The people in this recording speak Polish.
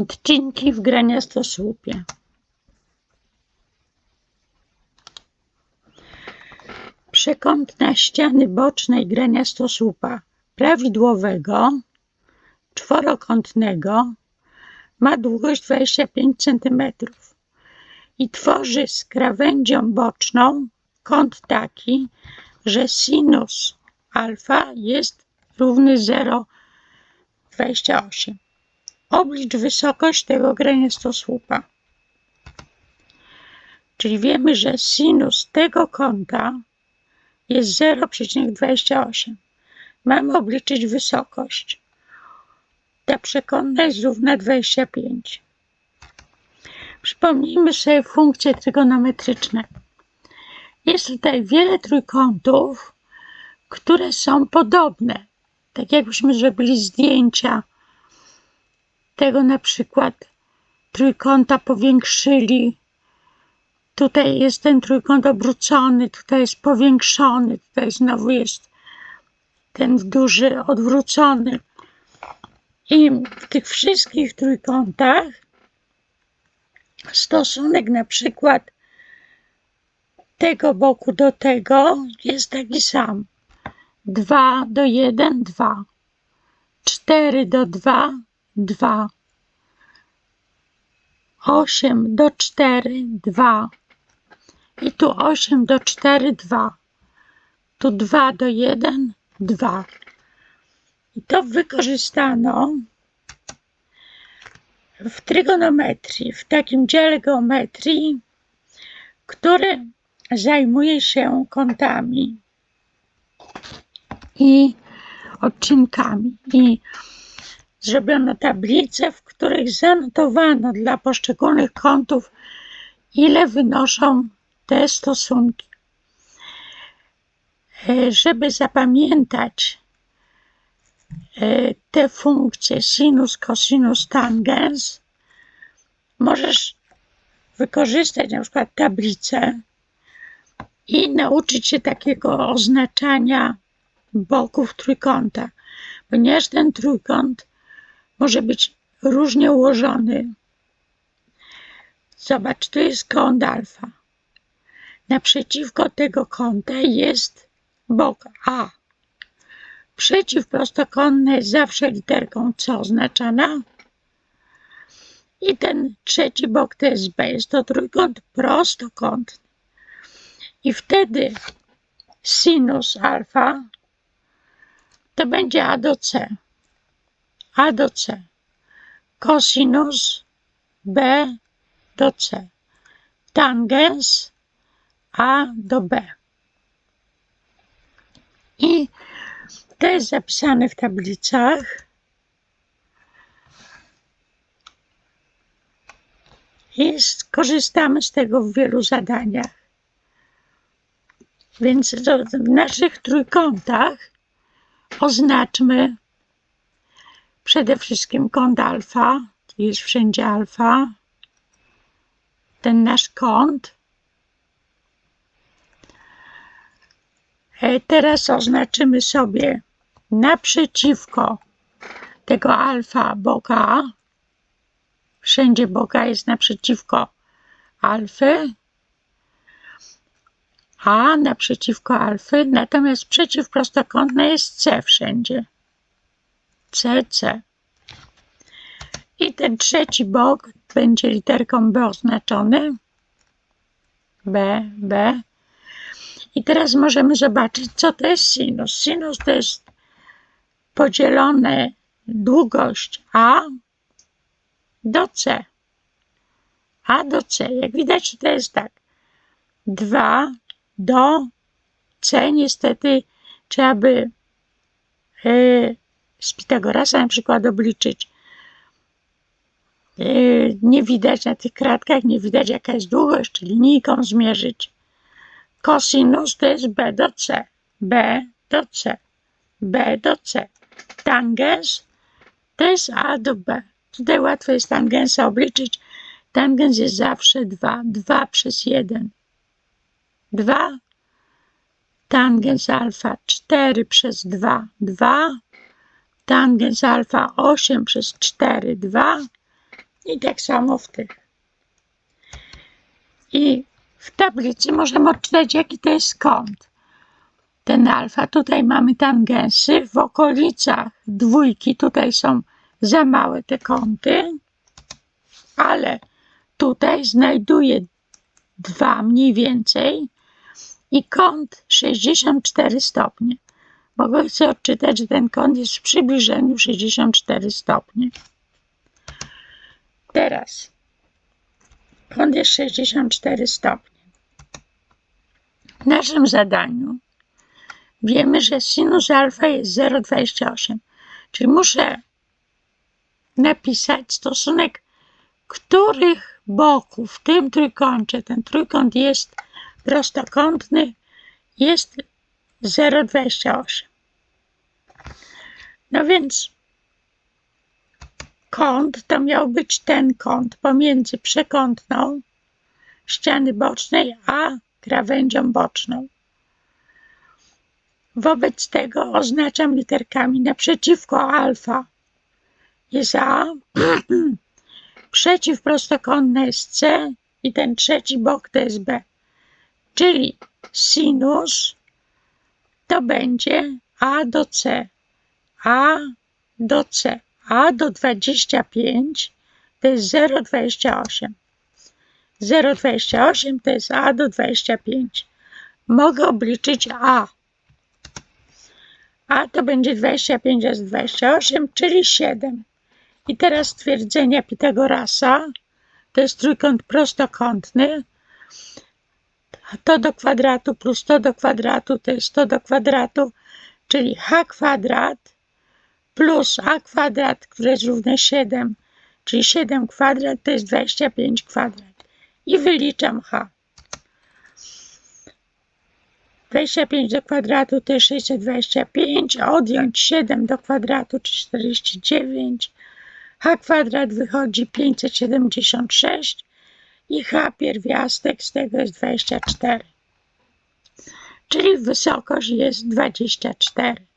Odcinki w graniastosłupie. Przekątna ściany bocznej graniastosłupa prawidłowego, czworokątnego ma długość 25 cm i tworzy z krawędzią boczną kąt taki, że sinus alfa jest równy 0,28. Oblicz wysokość tego graniastosłupa. Czyli wiemy, że sinus tego kąta jest 0,28. Mamy obliczyć wysokość. Ta przekątna jest równa 25. Przypomnijmy sobie funkcje trygonometryczne. Jest tutaj wiele trójkątów, które są podobne. Tak jakbyśmy zrobili zdjęcia tego na przykład trójkąta powiększyli. Tutaj jest ten trójkąt obrócony, tutaj jest powiększony, tutaj znowu jest ten duży odwrócony. I w tych wszystkich trójkątach stosunek na przykład tego boku do tego jest taki sam. 2 do 1, 2. 4 do 2, 2. 8 do 4, 2. I tu 8 do 4, 2. Tu 2 do 1, 2. I to wykorzystano w trygonometrii, w takim dziale geometrii, który zajmuje się kątami i odcinkami. I zrobiono tablice, w których zanotowano dla poszczególnych kątów, ile wynoszą te stosunki. E, żeby zapamiętać e, te funkcje sinus, cosinus, tangens, możesz wykorzystać na przykład tablicę i nauczyć się takiego oznaczania boków trójkąta, ponieważ ten trójkąt może być różnie ułożony. Zobacz, tu jest kąt alfa. Naprzeciwko tego kąta jest bok A. Przeciwprostokątna jest zawsze literką C oznaczana. I ten trzeci bok to jest B. Jest to trójkąt prostokątny. I wtedy sinus alfa to będzie A do C. A do C. Cosinus B do C. Tangens A do B. I to jest zapisane w tablicach. I skorzystamy z tego w wielu zadaniach. Więc w naszych trójkątach oznaczmy przede wszystkim kąt alfa, jest wszędzie alfa, ten nasz kąt. E, teraz oznaczymy sobie naprzeciwko tego alfa boka, wszędzie boka jest naprzeciwko alfy, a naprzeciwko alfy, natomiast przeciwprostokątne jest C wszędzie. C, C. I ten trzeci bok będzie literką B oznaczony. B, B. I teraz możemy zobaczyć, co to jest sinus. Sinus to jest podzielone długość A do C. A do C. Jak widać, to jest tak. 2 do C niestety trzeba by yy, z Pitagorasa na przykład obliczyć. Yy, nie widać na tych kratkach, nie widać jaka jest długość, linijką zmierzyć. Cosinus to jest B do C, B do C, B do C. Tangens to jest A do B. Tutaj łatwo jest tangensa obliczyć. Tangens jest zawsze 2, 2 przez 1. 2 tangens alfa 4 przez 2, 2 tangens alfa 8 przez 4, 2 I tak samo w tych. I w tablicy możemy odczytać, jaki to jest kąt. Ten alfa, tutaj mamy tangensy, w okolicach dwójki tutaj są za małe te kąty, ale tutaj znajduję dwa mniej więcej i kąt 64 stopnie. Mogę chcę odczytać, że ten kąt jest w przybliżeniu 64 stopnie. Teraz kąt jest 64 stopnie. W naszym zadaniu wiemy, że sinus alfa jest 0,28, czyli muszę napisać stosunek których boków w tym trójkącie, ten trójkąt jest prostokątny, jest 0,28. No więc kąt to miał być ten kąt pomiędzy przekątną ściany bocznej a krawędzią boczną. Wobec tego oznaczam literkami naprzeciwko alfa jest A, przeciwprostokątne jest C i ten trzeci bok to jest B. Czyli sinus to będzie A do C. A do C. A do 25 to jest 0,28. 0,28 to jest A do 25. Mogę obliczyć A. A to będzie 25 razy 28, czyli 7. I teraz stwierdzenia Pitagorasa. To jest trójkąt prostokątny. To do kwadratu plus to do kwadratu to jest to do kwadratu, czyli h kwadrat plus a kwadrat, które jest równe 7, czyli 7 kwadrat to jest 25 kwadrat. I wyliczam h. 25 do kwadratu to jest 625, odjąć 7 do kwadratu, czy 49, h kwadrat wychodzi 576 i h pierwiastek z tego jest 24. Czyli wysokość jest 24.